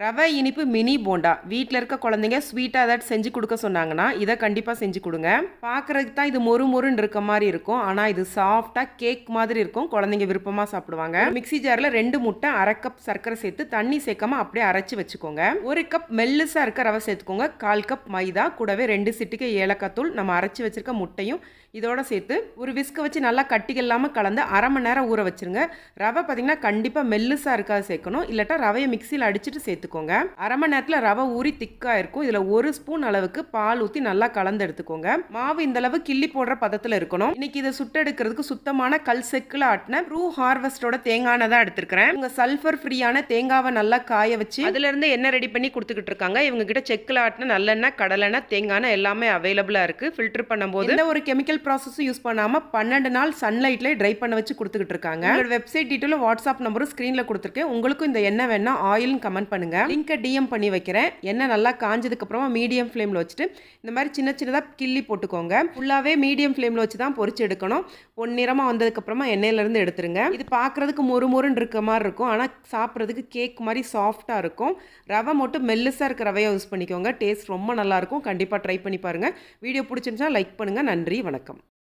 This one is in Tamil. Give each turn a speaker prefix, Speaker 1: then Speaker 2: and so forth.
Speaker 1: ரவை இனிப்பு மினி போண்டா. வீட்டில் இருக்க குழந்தைங்க ஸ்வீட்டாக ஏதாச்சும் செஞ்சு கொடுக்க சொன்னாங்கன்னா இதை கண்டிப்பாக செஞ்சு கொடுங்க. பார்க்குறதுக்கு தான் இது மொறு மொறுன்னு இருக்க மாதிரி இருக்கும். ஆனால் இது சாஃப்டாக கேக் மாதிரி இருக்கும். குழந்தைங்க விருப்பமாக சாப்பிடுவாங்க. மிக்ஸி ஜாரில் ரெண்டு முட்டை அரை கப் சர்க்கரை சேர்த்து தண்ணி சேர்க்காம அப்படியே அரைச்சி வச்சுக்கோங்க. ஒரு கப் மெல்லுசாக இருக்க ரவை சேர்த்துக்கோங்க. கால் கப் மைதா கூடவே ரெண்டு சிட்டுக்கு ஏலக்காய் தூள். நம்ம அரைச்சி வச்சிருக்க முட்டையும் இதோட சேர்த்து ஒரு விஸ்க வச்சு நல்லா கட்டிகள் இல்லாமல் கலந்து அரை மணி நேரம் ஊற வச்சிருங்க. ரவை பார்த்தீங்கன்னா கண்டிப்பாக மெல்லுசாக இருக்காது சேர்க்கணும். இல்லாட்டா ரவையை மிக்சியில் அடிச்சுட்டு சேர்த்து எடுத்துக்கோங்க. அரை மணி நேரத்தில் ரவை ஊறி திக்காக இருக்கும். இதில் ஒரு ஸ்பூன் அளவுக்கு பால் ஊற்றி நல்லா கலந்து எடுத்துக்கோங்க. மாவு இந்த அளவு கிள்ளி போடுற பதத்தில் இருக்கணும். இன்னைக்கு இதை சுட்டெடுக்கிறதுக்கு சுத்தமான கல் செக்கில் ஆட்டின ப்ரூ ஹார்வெஸ்டோட தேங்காய் தான் எடுத்திருக்கிறேன். இவங்க சல்ஃபர் ஃப்ரீயான தேங்காவை நல்லா காய வச்சு அதுலேருந்து எண்ணெய் ரெடி பண்ணி கொடுத்துக்கிட்டு இருக்காங்க. இவங்க கிட்ட செக்கில் ஆட்டின நல்லெண்ணெய் கடலெண்ணெய் தேங்காய் எல்லாமே அவைலபிளாக இருக்குது ஃபில்டர் பண்ணும்போது எந்த ஒரு கெமிக்கல் ப்ராசஸும் யூஸ் பண்ணாமல் பன்னெண்டு நாள் சன்லைட்ல ட்ரை பண்ண வச்சு கொடுத்துக்கிட்டு இருக்காங்க. வெப்சைட் டீட்டெயிலும் வாட்ஸ்அப் நம்பரும் ஸ்க்ரீனில் கொடுத்துருக்கேன். உங்களுக்கும் இந்த எண்ணெய் வேணா ஆயில்னு கமெண்ட் பண்ணுங்க லிங்கை டிஎம் பண்ணி வைக்கிறேன். எண்ணெய் நல்லா காஞ்சதுக்கப்புறமா மீடியம் ஃப்ளேமில் வச்சுட்டு இந்த மாதிரி சின்ன சின்னதாக கிள்ளி போட்டுக்கோங்க. ஃபுல்லாகவே மீடியம் ஃப்ளேமில் வச்சு தான் பொரிச்சு எடுக்கணும். பொன்னிறமாக வந்ததுக்கப்புறமா எண்ணெயிலேருந்து எடுத்துருங்க. இது பார்க்குறதுக்கு மொறு மொறுன்னு இருக்க மாதிரி இருக்கும். ஆனால் சாப்பிட்றதுக்கு கேக் மாதிரி சாஃப்டாக இருக்கும். ரவை மட்டும் மெல்லுசாக இருக்க ரவையை யூஸ் பண்ணிக்கோங்க. டேஸ்ட் ரொம்ப நல்லாயிருக்கும் கண்டிப்பாக ட்ரை பண்ணி பாருங்கள் வீடியோ பிடிச்சிருந்துச்சா லைக் பண்ணுங்கள் நன்றி. வணக்கம்.